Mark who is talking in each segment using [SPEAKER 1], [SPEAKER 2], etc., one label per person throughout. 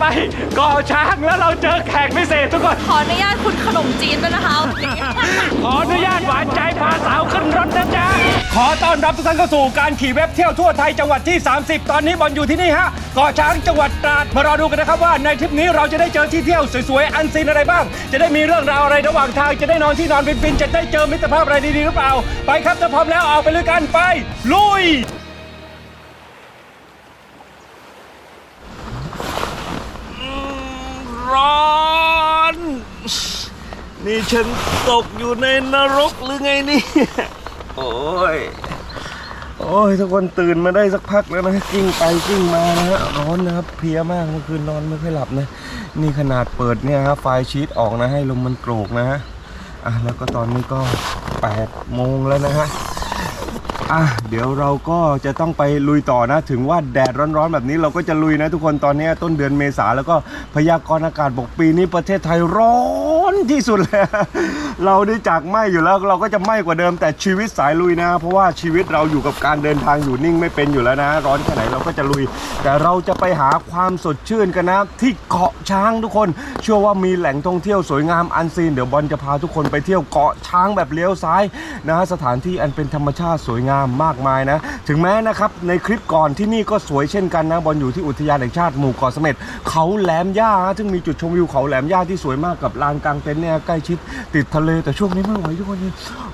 [SPEAKER 1] ไปเกาะช้างแล้วเราเจอแขกพิเศษทุกคน
[SPEAKER 2] ขออนุญาตคุณขนมจีนด้วยนะคะ
[SPEAKER 1] ขออนุญาตหวานใจพาสาวขึ้นรถนะจ๊ะ ขอต้อนรับทุกท่านเข้าสู่การขี่เว็บเที่ยวทั่วไทยจังหวัดที่ 30 ตอนนี้บอลอยู่ที่นี่ฮะเกาะช้างจังหวัดตราดมารอดูกันนะครับว่าในทริปนี้เราจะได้เจอที่เที่ยวสวยๆอันซีนอะไรบ้าง จะได้มีเรื่องราวอะไรระหว่างทางจะได้นอนที่นอนฟินๆจะได้เจอมิตรภาพอะไรดีๆหรือเปล่า ไปครับถ้าพร้อมแล้วออกไปเลยกันไปลุย ร้อน นี่ฉันตกอยู่ในนรกหรือไงนี่โอ้ย โอ้ยทุกคนตื่นมาได้สักพักแล้วนะกิ้งไปกิ้งมานะฮะร้อนนะครับเพลียมากเมื่อคืนนอนไม่ค่อยหลับนะ นี่ขนาดเปิดเนี่ยฮะไฟชีตออกนะให้ลมมันโกรกนะฮะอะแล้วก็ตอนนี้ก็8โมงแล้วนะฮะ อะเดี๋ยวเราก็จะต้องไปลุยต่อนะ ถึงว่าแดดร้อนๆแบบนี้เราก็จะลุยนะทุกคนตอนนี้ต้นเดือนเมษาแล้วก็พยากรณ์อากาศบอกปีนี้ประเทศไทยร้อน ที่สุดเลยเราได้จากไหมอยู่แล้วเราก็จะไหมกว่าเดิมแต่ชีวิตสายลุยนะ เพราะว่าชีวิตเราอยู่กับการเดินทางอยู่นิ่งไม่เป็นอยู่แล้วนะ ร้อนแค่ไหนเราก็จะลุย แต่เราจะไปหาความสดชื่นกันนะ ที่เกาะช้างทุกคน เชื่อว่ามีแหล่งท่องเที่ยวสวยงามอันซีนเดี๋ยวบอลจะพาทุกคนไปเที่ยวเกาะช้างแบบเลี้ยวซ้ายนะสถานที่อันเป็นธรรมชาติสวยงามมากมายนะ ถึงแม้นะครับในคลิปก่อนที่นี่ก็สวยเช่นกันนะบอลอยู่ที่อุทยานแห่งชาติหมู่เกาะเสม็ดเขาแหลมย่าซึ่งมีจุดชมวิวเขาแหลมย่าที่สวยมากกับลานกลางเต็นท์เนี่ยใกล้ชิดติดทะเลแต่ช่วงนี้ไม่ไหวทุกคน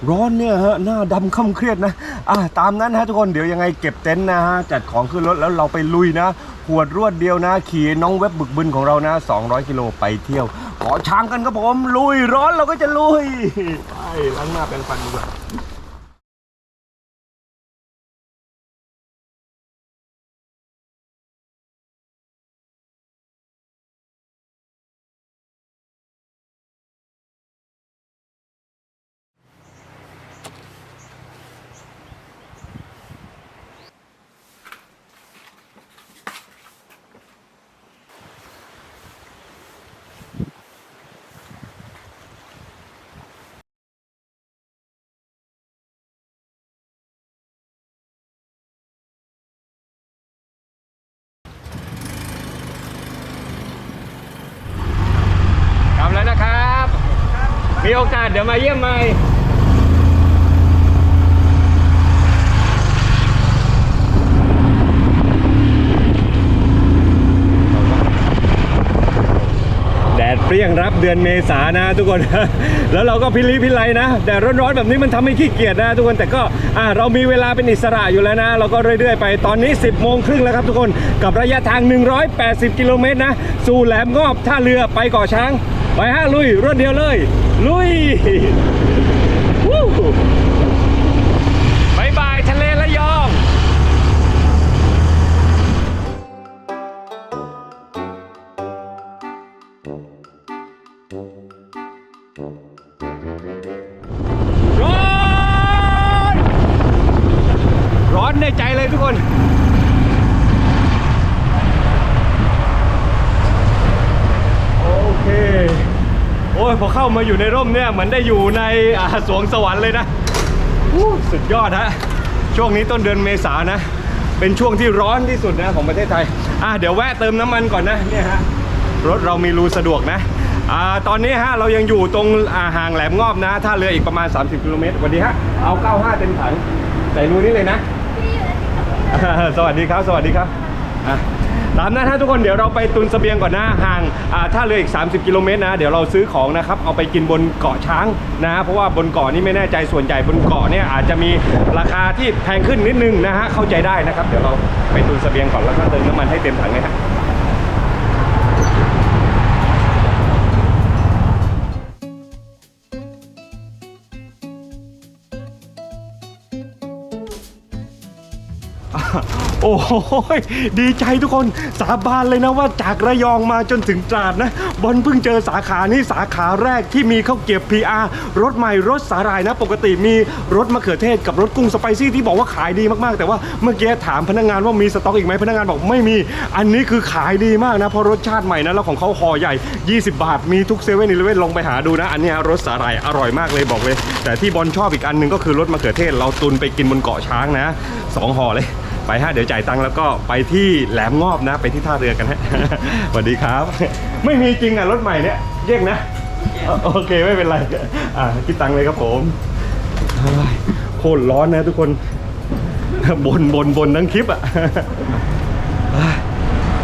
[SPEAKER 1] ร้อนเนี่ยฮะหน้าดำค่ำเครียดนะอะตามนั้นฮะทุกคนเดี๋ยวยังไงเก็บเต็นท์นะฮะจัดของขึ้นรถแล้วเราไปลุยนะขวดรวดเดียวนะ ขี่น้องเว็บบึกบึนของเรานะ 200 กิโลไปเที่ยว ขอช้างกันครับผม ลุยร้อนเราก็จะลุย ไปล้างหน้าเป็นฟันดีกว่า มีโอกาสเดี๋ยวมาเยี่ยมใหม่แดดเปรี้ยงรับเดือนเมษานะทุกคน แล้วเราก็พิลีพิไลนะแดดร้อนๆแบบนี้มันทำให้ขี้เกียจนะทุกคนแต่ก็อ่าเรามีเวลาเป็นอิสระอยู่แล้วนะ เราก็เรื่อยๆไปตอนนี้ 10โมงครึ่งแล้วครับทุกคนกับระยะทาง 180 กิโลเมตรนะ สู่แหลมงอบท่าเรือไปเกาะช้าง ไปฮะลุยรวดเดียวเลย ลุยวู้บายบายทะเลระยองร้อนร้อนในใจเลยทุกคน โอเค อ้ยพอเข้ามาอยู่ในร่มเนี่ยเหมือนได้อยู่ในสวงสวรรค์เลยนะสุดยอดฮะช่วงนี้ต้นเดือนเมษานะ เป็นช่วงที่ร้อนที่สุดนะของประเทศไทยอะเดี๋ยวแวะเติมน้ำมันก่อนนะเนี่ยฮะรถเรามีรูสะดวกนะอ่าตอนนี้ฮะเรายังอยู่ตรงอ่าห่างแหลมงอบนะท่าเรืออีกประมาณ 30กิโลเมตรสวัสดีฮะเอา 95 เต็มถังใส่รูนี้เลยนะ สวัสดีครับ สวัสดีครับอะ ตามนะท่านทุกคนเดี๋ยวเราไปตุนสเสบียงก่อนนะห่างอ่าท่าเรืออีก 30 กิโลเมตรนะ เดี๋ยวเราซื้อของนะครับเอาไปกินบนเกาะช้างนะ เพราะว่าบนเกาะนี่ไม่แน่ใจส่วนใหญ่บนเกาะเนี่ยอาจจะมีราคาที่แพงขึ้นนิดนึงนะฮะเข้าใจได้นะครับ เดี๋ยวเราไปตุนสเสบียงก่อนแล้วก็เติมน้ำมันให้เต็มถังเลยฮะ โอ้โหดีใจทุกคนสาบานเลยนะว่าจากระยองมาจนถึงตราดนะบอลเพิ่งเจอสาขานี้สาขาแรกที่มีข้าวเกรียบ PR รสใหม่รสสาหร่ายนะ ปกติมีรสมะเขือเทศกับรสกุ้งสไปซี่ที่บอกว่าขายดีมากๆ แต่ว่าเมื่อกี้ถามพนักงานว่ามีสต็อกอีกไหมพนักงานบอกไม่มี อันนี้คือขายดีมากนะเพราะรสชาติใหม่นะแล้วของเขาห่อใหญ่ 20 บาท มีทุกเซเว่นอีเลเว่นลองไปหาดูนะ อันนี้รสสาหร่ายอร่อยมากเลยบอกเลย แต่ที่บอลชอบอีกอันหนึงก็คือรสมะเขือเทศเราตุนไปกินบนเกาะช้างนะสองห่อเลย ไปฮะเดี๋ยวจ่ายตังค์แล้วก็ไปที่แหลมงอบนะ ไปที่ท่าเรือกันฮะ สวัสดีครับ ไม่มีจริงอะรถใหม่เนี่ยเรียกนะ โอเคไม่เป็นไรอ่าคิดตังค์เลยครับผมเฮ้โคตรร้อนนะทุกคนบนบนบนทั้งคลิปอะ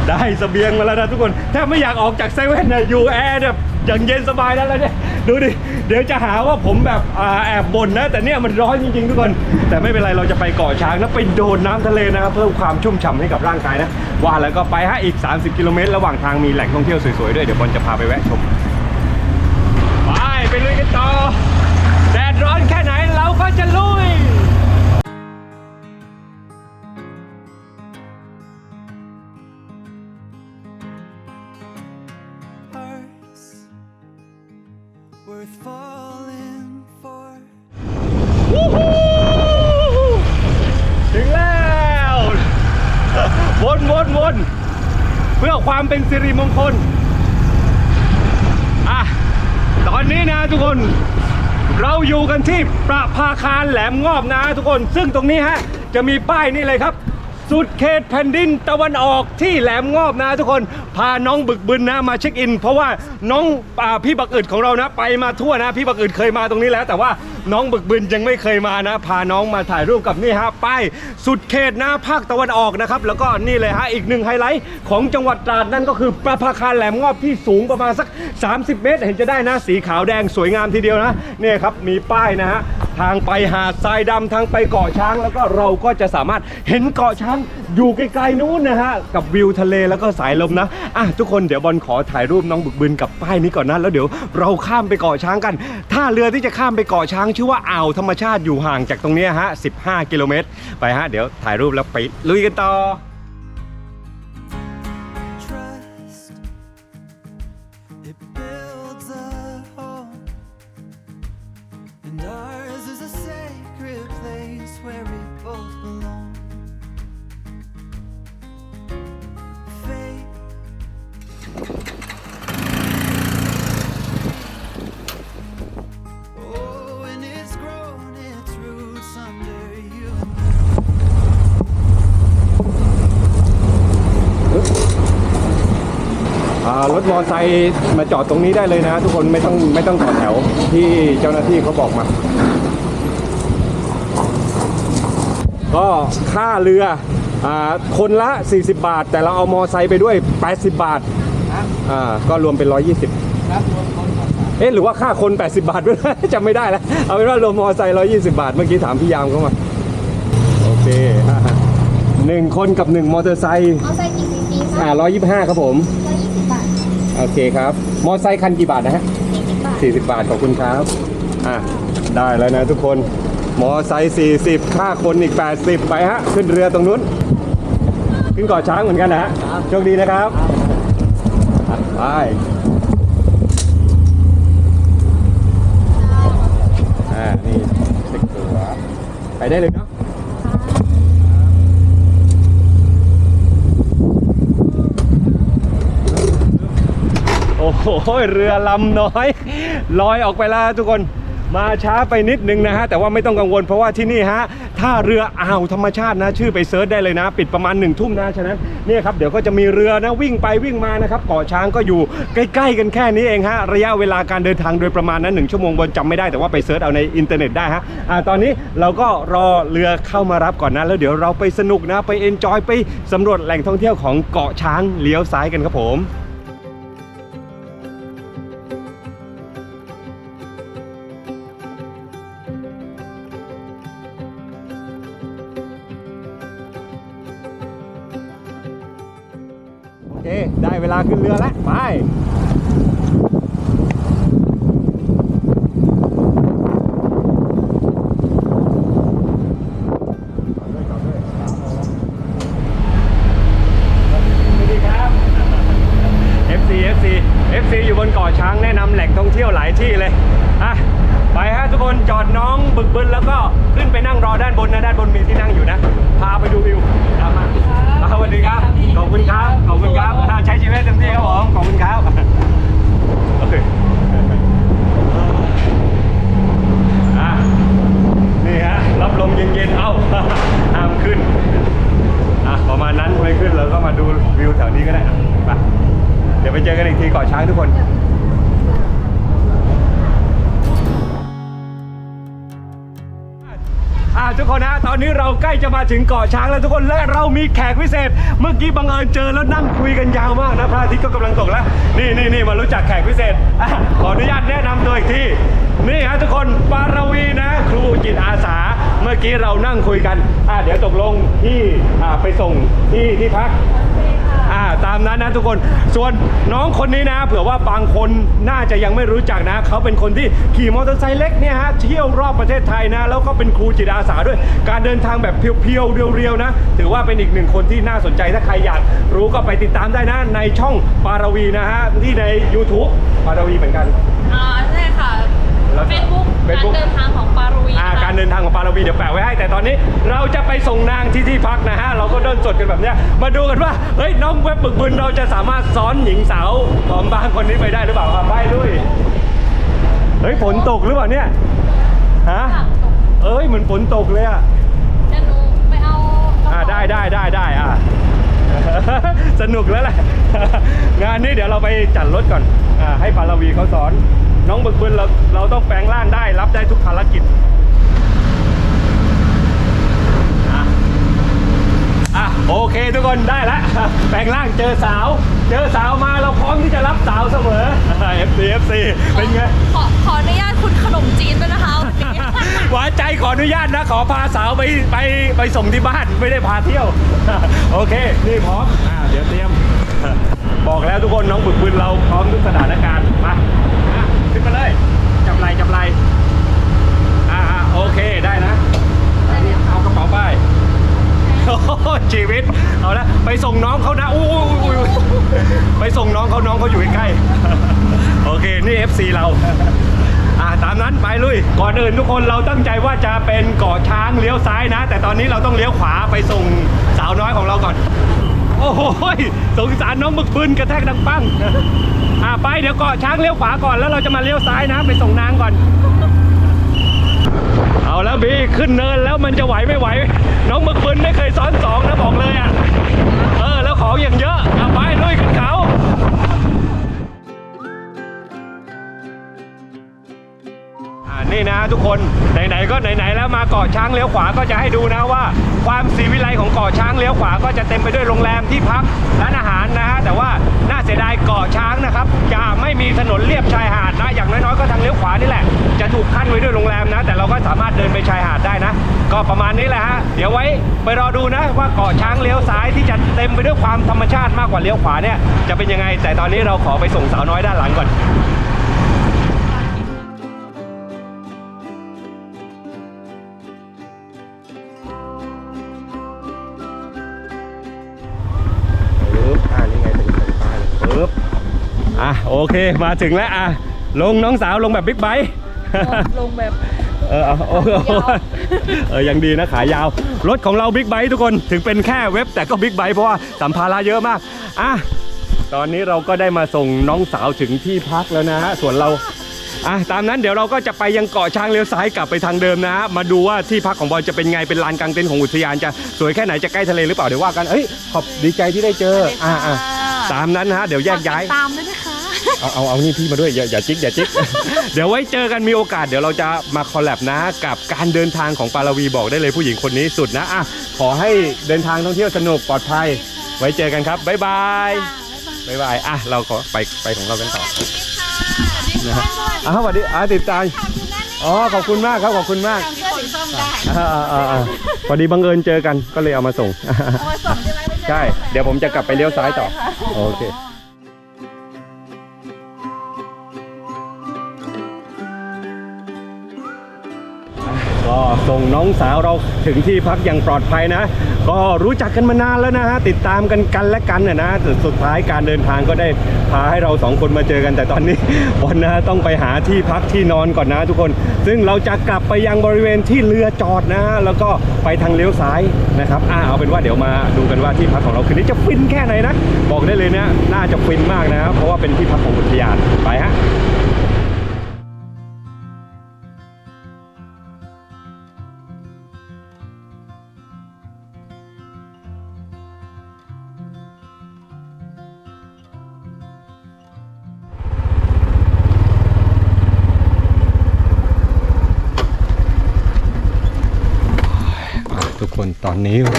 [SPEAKER 1] ได้เสบียงมาแล้วนะทุกคน ถ้าไม่อยากออกจากเซเว่นเนี่ยอยู่แอร์เนี่ย อย่างเย็นสบายแล้วนะเนี่ยดูดิเดี๋ยวจะหาว่าผมแบบอแอบบ่นนะ แต่เนี่ยมันร้อนจริงๆทุกคน แต่ไม่เป็นไรเราจะไปเกาะช้างแล้วไปโดนน้ำทะเลนะครับเพิ่มความชุ่มฉ่ำให้กับร่างกายนะว่าแล้วก็ไปฮะอีก 30 กิโลเมตร ระหว่างทางมีแหล่งท่องเที่ยวสวยๆด้วยเดี๋ยวบอลจะพาไปแวะชมไปไปลุยกันต่อแดดร้อนแค่ไหนเราก็จะลุย วนวนวนเพื่อความเป็นสิริมงคล อะ ตอนนี้นะทุกคน เราอยู่กันที่ประภาคารแหลมงอบนะทุกคน ซึ่งตรงนี้ฮะ จะมีป้ายนี่เลยครับ สุดเขตแผ่นดินตะวันออกที่แหลมงอบนะทุกคนพาน้องบึกบึนนะมาเช็คอิน เพราะว่าน้องอาพี่บักอึดของเรานะ ไปมาทั่วนะ พี่บักอึดเคยมาตรงนี้แล้ว แต่ว่าน้องบึกบึนยังไม่เคยมานะ พาน้องมาถ่ายรูปกับนี่ฮะป้ายสุดเขตนะภาคตะวันออกนะครับแล้วก็นี่เลยฮะอีกหนึ่งไฮไลท์ของจังหวัดตราดนั่นก็คือประภาคารแหลมงอบที่สูงประมาณสัก 30 เมตร เห็นจะได้นะสีขาวแดงสวยงามทีเดียวนะเนี่ยครับมีป้ายนะฮะ ทางไปหาดทรายดำทางไปเกาะช้างแล้วก็เราก็จะสามารถเห็นเกาะช้างอยู่ไกลๆนู้นนะฮะกับวิวทะเลแล้วก็สายลมนะอะทุกคนเดี๋ยวบอลขอถ่ายรูปน้องบึกบึนกับป้ายนี้ก่อนนะแล้วเดี๋ยวเราข้ามไปเกาะช้างกันท่าเรือที่จะข้ามไปเกาะช้างชื่อว่าอ่าวธรรมชาติอยู่ห่างจากตรงเนี้ยฮะ15 กิโลเมตรไปฮะเดี๋ยวถ่ายรูปแล้วไปลุยกันต่อ รถมอไซค์มาจอดตรงนี้ได้เลยนะทุกคนไม่ต้องไม่ต้องต่อแถวที่เจ้าหน้าที่เขาบอกมา ก็ค่าเรืออ่าคนละ 40 บาท แต่เราเอามอไซค์ไปด้วย 80 บาทอ่าก็รวมเป็น 120เอ๊ะหรือว่าค่าคน 80 บาทด้วยจำไม่ได้แล้วเอาเป็นว่ารวมมอไซค์120 บาท เมื่อกี้ถามพี่ยามเข้ามาโอเคอ่าหนึ่งคนกับหนึ่งมอเตอร์ไซค์
[SPEAKER 3] เอาใส่กี่ซีซีคะ
[SPEAKER 1] อ่า125 ครับผม โอเคครับ มอไซค์คันกี่บาทนะฮะ
[SPEAKER 3] สี่สิบบาท
[SPEAKER 1] 40 บาท ขอบคุณครับ อะ ได้แล้วนะทุกคน มอไซค์40 ค่าคนอีก 80 ไปฮะ ขึ้นเรือตรงนู้น ขึ้นเกาะช้างเหมือนกันนะฮะ โชคดีนะครับอะไปอ่า นี่เช็คตัวไปได้เลยเนาะ โอ้โหเรือลำน้อยลอยออกไปแล้วทุกคนมาช้าไปนิดนึงนะฮะแต่ว่าไม่ต้องกังวลเพราะว่าที่นี่ฮะท่าเรืออ่าวธรรมชาตินะชื่อไปเซิร์ชได้เลยนะ ปิดประมาณหนึ่งทุ่มนะฉะนั้นเนี่ยครับเดี๋ยวก็จะมีเรือนะวิ่งไปวิ่งมานะครับเกาะช้างก็อยู่ใกล้ ๆ กันแค่นี้เองฮะระยะเวลาการเดินทางโดยประมาณนั้นหนึ่งชั่วโมงบนจำไม่ได้แต่ว่าไปเซิร์ชเอาในอินเทอร์เน็ตได้ฮะอ่าตอนนี้เราก็รอเรือเข้ามารับก่อนนะแล้วเดี๋ยวเราไปสนุกนะไปเอนจอยไปสำรวจแหล่งท่องเที่ยวของเกาะช้างเลี้ยวซ้ายกันครับผม เค ได้เวลาขึ้นเรือแล้ว ไป เย็นๆ เอ้าห้ามขึ้นอะประมาณนั้นไม่ขึ้นเราก็มาดูวิวแถวนี้ก็ได้อะไปเดี๋ยวไปเจอกันอีกทีก่อช้างทุกคนอ่าทุกคนนะตอนนี้เราใกล้จะมาถึงเกาะช้างแล้วทุกคนและเรามีแขกพิเศษ เมื่อกี้บังเอิญเจอแล้วนั่งคุยกันยาวมากนะพระอาทิตย์ก็กำลังตกแล้ว นี่นี่นี่มารู้จักแขกพิเศษอะขออนุญาตแนะนำตัวอีกทีนี่ฮะทุกคนปารวีนะ ครูจิตอาสา เมื่อกี้เรานั่งคุยกันอ่าเดี๋ยวตกลงที่อ่าไปส่งที่ที่พักอ่าตามนั้นนะทุกคน ส่วนน้องคนนี้นะ เผื่อว่าบางคนน่าจะยังไม่รู้จักนะ เขาเป็นคนที่ขี่มอเตอร์ไซค์เล็กเนี่ยฮะเที่ยวรอบประเทศไทยนะ แล้วก็เป็นครูจิตอาสาด้วย การเดินทางแบบเพียวๆเรียวๆนะ ถือว่าเป็นอีกหนึ่งคนที่น่าสนใจถ้าใครอยากรู้ก็ไปติดตามได้นะในช่องปารวีนะฮะที่ใน YouTube ปารวีเหมือนกัน
[SPEAKER 2] อ่าใช่ค่ะ เฟซบุ๊กการ
[SPEAKER 1] Facebook
[SPEAKER 2] เดินทางของปารวี
[SPEAKER 1] อ่า
[SPEAKER 2] ค่ะ
[SPEAKER 1] การเดินทางของปารวีเดี๋ยวแปะไว้ให้ แต่ตอนนี้เราจะไปส่งนางที่ที่พักนะฮะ เราก็เดินสดกันแบบเนี้ย มาดูกันว่า เฮ้ย น้องเว็บบึกบึนเราจะสามารถซ้อนหญิงสาวผอมบางคนนี้ไปได้หรือเปล่าครับไปลุยเฮ้ยฝนตกหรือเปล่าเนี่ยฮะเอ้ยเหมือนฝนตกเลยอะ
[SPEAKER 2] เดี๋ยวหนูไปเอากระ
[SPEAKER 1] อ่า
[SPEAKER 2] เป๋า
[SPEAKER 1] ได้ได้ได้ได้อะสนุกแล้วแหละงานนี้เดี๋ยวเราไปจัดรถก่อนอ่าให้ปารวีเขาสอน น้องบึกบึนเราเราต้องแปลงร่างได้รับได้ทุกภารกิจอะอะโอเคทุกคนได้แล้วแปลงร่างเจอสาว เจอสาวมาเราพร้อมที่จะรับสาวเสมอ FC FC เป็นไง
[SPEAKER 2] ขอขออนุญาตคุณขนมจีนด้วยนะคะวันนี้
[SPEAKER 1] หวานใจขออนุญาตนะ ขอพาสาวไปไปไปส่งที่บ้านไม่ได้พาเที่ยว โอเค นี่พร้อมอ่าเดี๋ยวเตรียม บอกแล้วทุกคนน้องบึกบึนเราพร้อมทุกสถานการณ์มาอะ ขึ้นมาเลย จับไหลจับไหลอ่าอ่าโอเคได้นะ เอากระเป๋าไปชีวิต เอาละไปส่งน้องเขานะอู้ยอุ้ยไปส่งน้องเขาน้องเขาอยู่ใกล้โอเค นี่ FC เราอ่าตามนั้นไปลุย ก่อนอื่นทุกคนเราตั้งใจว่าจะเป็นเกาะช้างเลี้ยวซ้ายนะ แต่ตอนนี้เราต้องเลี้ยวขวาไปส่งสาวน้อยของเราก่อน โอ้โหสงสารน้องมึกปืนกระแทกดังปั้ง อ่าไปเดี๋ยวเกาะช้างเลี้ยวขวาก่อนแล้วเราจะมาเลี้ยวซ้ายนะ ไปส่งนางก่อน เอาแล้วบีขึ้นเนินแล้วมันจะไหวไม่ไหว น้องมึกปืนไม่เคยซ้อนสองนะบอกเลยอะ เออแล้วของอย่างเยอะอ่าไปลุยขึ้นเขา นี่นะทุกคนไหนๆก็ไหนๆแล้วมาเกาะช้างเลี้ยวขวาก็จะให้ดูนะว่า ความสีวิไลของเกาะช้างเลี้ยวขวาก็จะเต็มไปด้วยโรงแรมที่พักร้านอาหารนะฮะแต่ว่าน่าเสียดายเกาะช้างนะครับจะไม่มีถนนเลียบชายหาดนะอย่างน้อยๆก็ทางเลี้ยวขวานี่แหละจะถูกขั้นไว้ด้วยโรงแรมนะ แต่เราก็สามารถเดินไปชายหาดได้นะ ก็ประมาณนี้แหละฮะเดี๋ยวไว้ไปรอดูนะว่าเกาะช้างเลี้ยวซ้ายที่จะเต็มไปด้วยความธรรมชาติมากกว่าเลี้ยวขวาเนี่ยจะเป็นยังไง แต่ตอนนี้เราขอไปส่งสาวน้อยด้านหลังก่อน อะโอเคมาถึงแล้วอะลงน้องสาวลงแบบบิ๊กไบค์
[SPEAKER 2] ลงแบบ
[SPEAKER 1] เออเอาโอ้โหเออยังดีนะขายาว รถของเราบิ๊กไบค์ทุกคนถึงเป็นแค่เว็บแต่ก็บิ๊กไบค์เพราะว่าสัมภาระเยอะมากอะตอนนี้เราก็ได้มาส่งน้องสาวถึงที่พักแล้วนะฮะส่วนเราอะตามนั้นเดี๋ยวเราก็จะไปยังเกาะช้างเลี้ยวซ้ายกลับไปทางเดิมนะฮะมาดูว่าที่พักของบอลจะเป็นไงเป็นลานกลางเต็นท์ของอุทยานจะสวยแค่ไหนจะใกล้ทะเลหรือเปล่าเดี๋ยวว่ากันเอ้ยขอบดีใจที่ได้เจออ่าอ่าตามนั้นนะฮะเดี๋ยวแยกย้าย
[SPEAKER 2] ตามด้วยนะคะ
[SPEAKER 1] เอาเอาเอานี่พี่มาด้วยอย่าอย่าจิกอย่าจิก เดี๋ยวไว้เจอกันมีโอกาสเดี๋ยวเราจะมาคอลแลบนะ กับการเดินทางของปาราวีบอกได้เลยผู้หญิงคนนี้สุดนะอะขอให้เดินทางท่องเที่ยวสนุกปลอดภัย ไว้เจอกันครับบ๊ายบายบ๊ายบายอะเราขอไปไปของเรากันต่อนะฮะอะสวัสดีอะติดตามอ๋อขอบคุณมากครับขอบคุณมาก
[SPEAKER 2] เสื้อสีส้มได้
[SPEAKER 1] อ่าอ่าอ่าอ่าพอดีบังเอิญเจอกันก็เลยเอามาส่ง
[SPEAKER 2] เอามาส่งใช่ไหมไม่
[SPEAKER 1] ใช่เดี๋ยวผมจะกลับไปเลี้ยวซ้ายต่อโอเค ก็ส่งน้องสาวเราถึงที่พักอย่างปลอดภัยนะ ก็รู้จักกันมานานแล้วนะฮะติดตามกันกันและกันนะนะสุดท้ายการเดินทางก็ได้พาให้เราสองคนมาเจอกันแต่ตอนนี้วันนะต้องไปหาที่พักที่นอนก่อนนะทุกคน ซึ่งเราจะกลับไปยังบริเวณที่เรือจอดนะ แล้วก็ไปทางเลี้ยวซ้ายนะครับอ่าเอาเป็นว่าเดี๋ยวมาดูกันว่าที่พักของเราคืนนี้จะฟินแค่ไหนนะ บอกได้เลยนะน่าจะฟินมากนะครับเพราะว่าเป็นที่พักของอุทยานไปฮะ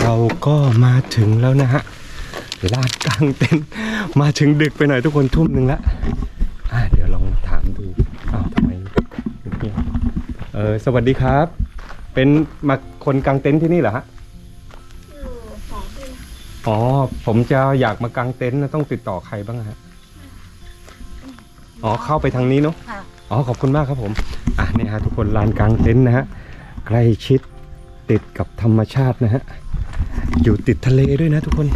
[SPEAKER 1] เราก็มาถึงแล้วนะฮะลานกลางเต็นท์มาถึงดึกไปหน่อยทุกคนทุ่มหนึ่งละอะเดี๋ยวลองถามดูอ้าวทำไมเงียบเออสวัสดีครับ เป็นมาคนกลางเต็นท์ที่นี่เหรอฮะอ๋อ ผมจะอยากมากางเต็นท์นะต้องติดต่อใครบ้างฮะ อ๋อเข้าไปทางนี้เนาะ
[SPEAKER 2] ค่ะ
[SPEAKER 1] อ๋อขอบคุณมากครับผม อะเนี่ยฮะทุกคนลานกลางเต็นท์นะฮะใกล้ชิดติดกับธรรมชาตินะฮะ อยู่ติดทะเลด้วยนะทุกคน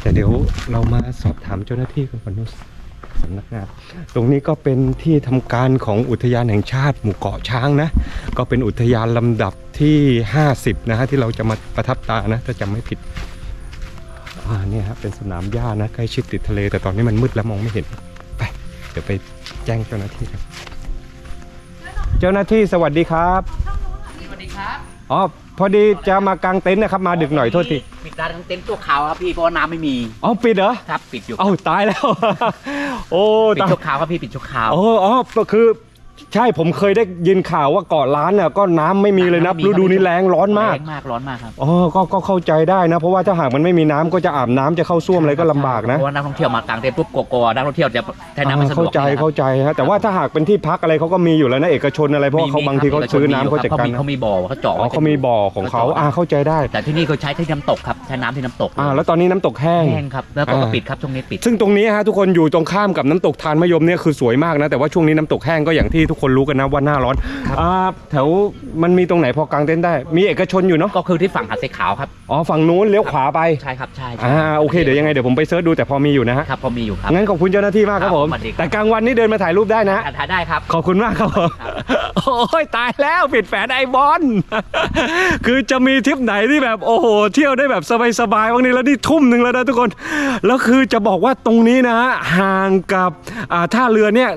[SPEAKER 1] แต่เดี๋ยวเรามาสอบถามเจ้าหน้าที่กันก่อนนุสสำนักงานตรงนี้ก็เป็นที่ทำการของอุทยานแห่งชาติหมู่เกาะช้างนะ ก็เป็นอุทยานลำดับที่ 50 นะฮะที่เราจะมาประทับตานะ ถ้าจำไม่ผิดอ่าเนี่ยฮะเป็นสนามหญ้านะใกล้ชิดติดทะเล แต่ตอนนี้มันมืดแล้วมองไม่เห็นไปเดี๋ยวไปแจ้งเจ้าหน้าที่กันเจ้าหน้าที่สวัสดีครับ
[SPEAKER 4] สวัสดีครับ
[SPEAKER 1] อ๋อ พอดีจะมากางเต็นท์นะครับมาดึกหน่อยโทษที
[SPEAKER 4] ปิดร้านกางเต็นท์ตัวขาวครับพี่เพราะว่าน้ำไม่มี
[SPEAKER 1] อ๋อปิดเหรอ
[SPEAKER 4] ครับปิดอยู่
[SPEAKER 1] เอ้าตายแล้ว โอ้
[SPEAKER 4] ปิด
[SPEAKER 1] ตาย
[SPEAKER 4] ชั่วคราวครับพี่ปิดชั่วคราว
[SPEAKER 1] โอ้อ๋อก็คือ ใช่ผมเคยได้ยินข่าวว่าเกาะล้านเนี่ยก็น้ำไม่มีเลยนะ
[SPEAKER 4] น้ำไม่มี
[SPEAKER 1] ฤดูนี้แรงร้อนมาก
[SPEAKER 4] แรงมากร้อนมากครับ
[SPEAKER 1] อ๋อก็ก็เข้าใจได้นะ เพราะว่าถ้าหากมันไม่มีน้ำก็จะอาบน้ำจะเข้าส้วมอะไรก็ลำบากนะ
[SPEAKER 4] เพราะว่านักท่องเที่ยวมากางเต็นท์ปุ๊บกลัวๆนักท่องเที่ยวจะใช้น้ำไม่สะดวก
[SPEAKER 1] เข้าใจ
[SPEAKER 4] นะครับ
[SPEAKER 1] เข้าใจฮะแต่ว่าถ้าหากเป็นที่พักอะไรเขาก็มีอยู่แล้วนะเอกชนอะไรเพราะว่าเขาบางทีเขาซื้อน้ำเขาจัดการ
[SPEAKER 4] มี
[SPEAKER 1] นะ
[SPEAKER 4] เขามีบ่อเขาเจาะ
[SPEAKER 1] อ๋อ
[SPEAKER 4] ไว้
[SPEAKER 1] เขามีบ่อของเขาอ่าเข้าใจได้
[SPEAKER 4] แต่ที่นี่เขาใช้ที่น้ำตกครับใช้น้ำที่น้ำตก
[SPEAKER 1] อ่าแล้วตอนนี้น้ำตกแห้ง
[SPEAKER 4] แห้งครับแล้วก็
[SPEAKER 1] อ่า
[SPEAKER 4] ปิดครับช่วงนี้ปิด
[SPEAKER 1] ซึ่งตรงนี้ฮะทุกคนอยู่ตรงข้ามกับน้ำตกทานมะยมเนี่ยคือสวยมากนะแต่ว่าช่วงนี้น้ำตกแห้งก็อย่างที่ทุกคนรู้กันนะว่าหน้าร้อนอ่าแถวมันมีตรงไหนพอกางเต็นท์ได้ มีเอกชนอยู่เนาะ
[SPEAKER 4] ก็คือที่ฝั่งหาดทรายขาวครับ
[SPEAKER 1] อ๋อฝั่งนู้นเลี้ยวขวาไป
[SPEAKER 4] ใช่ครับใช่ใช่
[SPEAKER 1] อ่าโอเคเดี๋ยวยังไงเดี๋ยวผมไปเซิร์ชดูแต่พอมีอยู่นะฮะ
[SPEAKER 4] ครับพอมีอยู่ครับ
[SPEAKER 1] งั้นขอบคุณเจ้าหน้าที่มากครับผม
[SPEAKER 4] ครับสวัสดีครับ
[SPEAKER 1] แต่กลางวันนี่เดินมาถ่ายรูปได้นะ
[SPEAKER 4] ถ่ายได้ครับ
[SPEAKER 1] ขอบคุณมากครับผม
[SPEAKER 4] ครับ
[SPEAKER 1] โอ้ยตายแล้วปิดแฝดไอบอล คือจะมีทริปไหนที่แบบโอ้โห เที่ยวได้แบบสบายๆวันนี้แล้วนี่ทุ่มหนึ่งแล้วนะทุกคน แล้วคือจะบอกว่าตรงนี้นะฮะห่างกับอ่าท่าเรือเนี่ย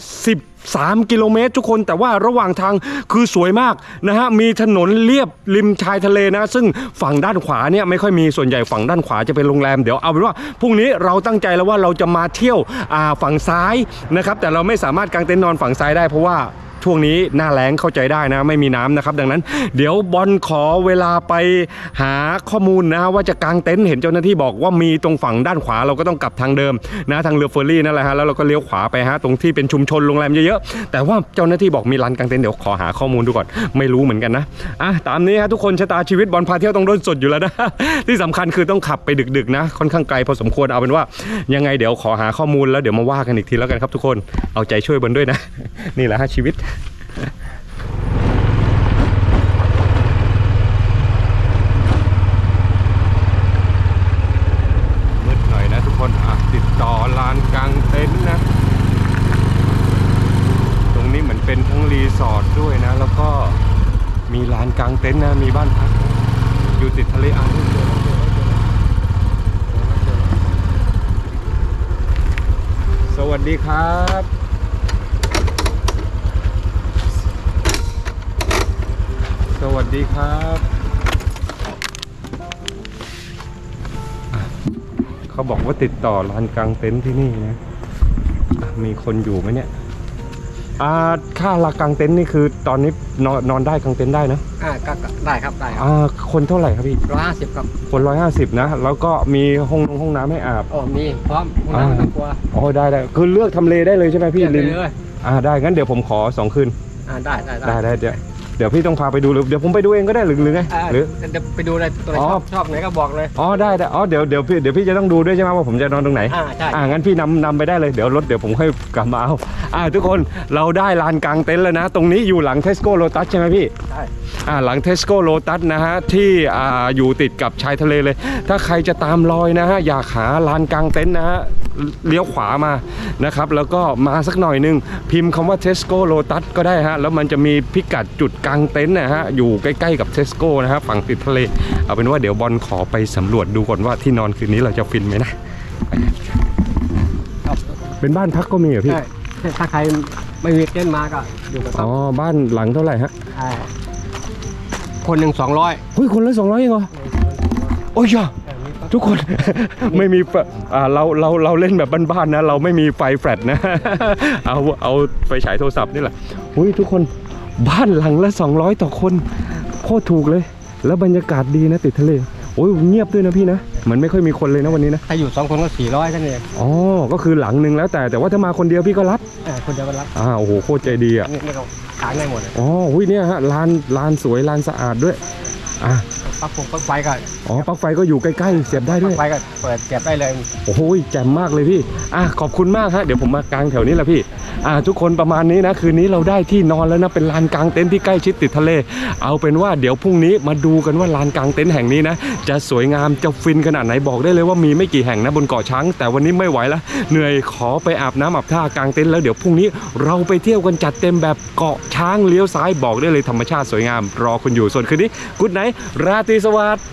[SPEAKER 1] 3 กิโลเมตรทุกคนแต่ว่าระหว่างทางคือสวยมากนะฮะมีถนนเรียบริมชายทะเลนะ ซึ่งฝั่งด้านขวาเนี่ยไม่ค่อยมีส่วนใหญ่ฝั่งด้านขวาจะเป็นโรงแรมเดี๋ยวเอาเป็นว่าพรุ่งนี้เราตั้งใจแล้วว่าเราจะมาเที่ยวฝั่งซ้ายนะครับแต่เราไม่สามารถกางเต็นท์นอนฝั่งซ้ายได้เพราะว่า ช่วงนี้หน้าแล้งเข้าใจได้นะ ไม่มีน้ำนะครับ ดังนั้น เดี๋ยวบอลขอเวลาไปหาข้อมูลนะว่าจะกางเต็นท์เห็นเจ้าหน้าที่บอกว่ามีตรงฝั่งด้านขวาเราก็ต้องกลับทางเดิมนะทางเรือเฟอร์รี่นั่นแหละฮะแล้วเราก็เลี้ยวขวาไปฮะตรงที่เป็นชุมชนโรงแรมเยอะๆแต่ว่าเจ้าหน้าที่บอกมีลานกางเต็นท์เดี๋ยวขอหาข้อมูลดูก่อนไม่รู้เหมือนกันนะอะตามนี้ฮะทุกคนชะตาชีวิตบอลพาเที่ยวต้องด้นสดอยู่แล้วนะที่สำคัญคือต้องขับไปดึกๆนะค่อนข้างไกลพอสมควรเอาเป็นว่า ยังไงเดี๋ยวขอหาข้อมูลแล้วเดี๋ยวมาว่ากันอีกทีแล้วกันครับทุกคนเอาใจช่วยบอลด้วยนะ นี่แหละฮะชีวิต มืดหน่อยนะทุกคนอะติดต่อลานกลางเต็นท์นะ ตรงนี้เหมือนเป็นทั้งรีสอร์ทด้วยนะ แล้วก็มีลานกลางเต็นท์นะ มีบ้านพักอยู่ติดทะเลอ่าวนู่นเจอแล้วเจอแล้วเจอแล้วเจอแล้วสวัสดีครับ วัสดีครับ เขาบอกว่าติดต่อลานกลางเต็นท์ที่นี่นะอะมีคนอยู่ไหมเนี่ยอ่าค่าลานกลางเต็นท์นี่คือตอนนี้นอนนอนได้กลางเต็นท์ได้นะ
[SPEAKER 5] อ่าก็ก็ได้ครับได้ครับ
[SPEAKER 1] อ่าคนเท่าไหร่ครับพี่
[SPEAKER 5] ร้อยห้าสิบครับ
[SPEAKER 1] คนร้อยห้าสิบนะ แล้วก็มีห้องนงห้องน้ำให้อาบ
[SPEAKER 5] โอ้มีพร้อมห้องน้ำไม่ต้องกลัว
[SPEAKER 1] อ๋อได้ได้คือเลือกทำเลได้เลยใช่ไหมพี่
[SPEAKER 5] เรียก
[SPEAKER 1] ริ
[SPEAKER 5] ได้
[SPEAKER 1] ม
[SPEAKER 5] เลย
[SPEAKER 1] อ่าได้งั้นเดี๋ยวผมขอสองคืน
[SPEAKER 5] อ่าได้ได้
[SPEAKER 1] ได้ได้เดี๋ยว เดี๋ยวพี่ต้องพาไปดูหรือเดี๋ยวผมไปดูเองก็ได้หรือหรือไง
[SPEAKER 5] อ่า
[SPEAKER 1] หรือ
[SPEAKER 5] เดี๋ยวไปดูอะไรตัวไหน
[SPEAKER 1] อ๋อ
[SPEAKER 5] ชอบชอบไหนก็บอกเลย
[SPEAKER 1] อ๋อได้ได้อ๋อเดี๋ยวเดี๋ยวพี่เดี๋ยวพี่จะต้องดูด้วยใช่ไหมว่าผมจะนอนตรงไหน
[SPEAKER 5] อ่าใช่
[SPEAKER 1] อ่างั้นพี่นำนำไปได้เลยเดี๋ยวรถเดี๋ยวผมค่อยกลับมาเอาอ่าทุกคนเราได้ลานกลางเต็นท์แล้วนะ ตรงนี้อยู่หลังเทสโก้โ t ตัสใช่ไหมพี่
[SPEAKER 5] ใช่
[SPEAKER 1] อ่าหลังเทสโก้โ t ตัสนะฮะที่อ่าอยู่ติดกับชายทะเลเลย ถ้าใครจะตามรอยนะฮะอยากหาลานกลางเต็นท์นะฮะเลี้ยวขวามานะครับแล้วก็มาสักหน่อยหนึง พิมพ์คำว่าเทสโก้โ t ตัสก็ได้ฮะแล้วมันจะมีพิกัดจุดกลางเต็นท์นะฮะอยู่ใกล้ๆกับเทสโก้นะฮะฝั่งติดทะเล เอาเป็นว่าเดี๋ยวบอลขอไปสำรวจดูก่อนว่าที่นอนคืนนี้เราจะฟินไหมนะ เป็นบ้านพักก็มีเหรอพี่
[SPEAKER 5] ใช่ถ้าใครไม่มีเต้นท์มาก็อยู่กับ
[SPEAKER 1] อ๋อ บ้านหลังเท่าไหร่ฮะ
[SPEAKER 5] อ่าคนหนึ่งสองร้อย
[SPEAKER 1] เฮ้ยคนละสองร้อยเองเหรอโอ้ยยะทุกคน ไม่มีไฟอ่าเราเราเราเล่นแบบบ้านๆนะ เราไม่มีไฟแฟลชนะ เอาเอาไฟฉายโทรศัพท์นี่แหละอุ้ยทุกคน บ้านหลังละ 200 ต่อคนโคตรถูกเลย แล้วบรรยากาศดีนะติดทะเลโอ้ยเงียบด้วยนะพี่นะเหมือนไม่ค่อยมีคนเลยนะวันนี้นะ
[SPEAKER 5] ถ้าอยู่สองคนก็สี่ร้อยท่านเอง
[SPEAKER 1] อ๋อก็คือหลังหนึ่งแล้วแต่แต่ว่าถ้ามาคนเดียวพี่ก็รับ
[SPEAKER 5] เออคนเดียวกันรับ
[SPEAKER 1] อ่าโอ้โหโคตรใจดีอะ
[SPEAKER 5] นี่นี่ก็กางได้หมดเลย
[SPEAKER 1] อ๋อหุ้ยเนี่ยฮะลานลานสวยลานสะอาดด้วยอะ
[SPEAKER 5] ปลั๊กฟงปลั๊กไฟก็
[SPEAKER 1] อ๋อปลั๊กไฟก็อยู่ใกล้ๆเสียบได้
[SPEAKER 5] ป
[SPEAKER 1] ด้
[SPEAKER 5] ลั๊
[SPEAKER 1] วย
[SPEAKER 5] กไฟก็เปิดเก็บได้เลย
[SPEAKER 1] โอ้โหแจ่มมากเลยพี่ อะขอบคุณมากฮะเดี๋ยวผมมากางแถวนี้แหละพี่ อะทุกคนประมาณนี้นะ คืนนี้เราได้ที่นอนแล้วนะ เป็นลานกางเต็นท์ที่ใกล้ชิดติดทะเล เอาเป็นว่าเดี๋ยวพรุ่งนี้มาดูกันว่าลานกางเต็นท์แห่งนี้นะ จะสวยงามจะฟินขนาดไหนบอกได้เลยว่ามีไม่กี่แห่งนะบนเกาะช้าง แต่วันนี้ไม่ไหวแล้วเหนื่อยขอไปอาบน้ำอาบท่ากางเต็นท์แล้วเดี๋ยวพรุ่งนี้เราไปเที่ยวกันจัดเต็มแบบเกาะช้างเลี้ยวซ้ายบอกได้เลยธรรมชาติสวยงามรอคุณอยู่ส่วนคืนนี้กุ๊ดไนท์ราตรีสวัสดิ์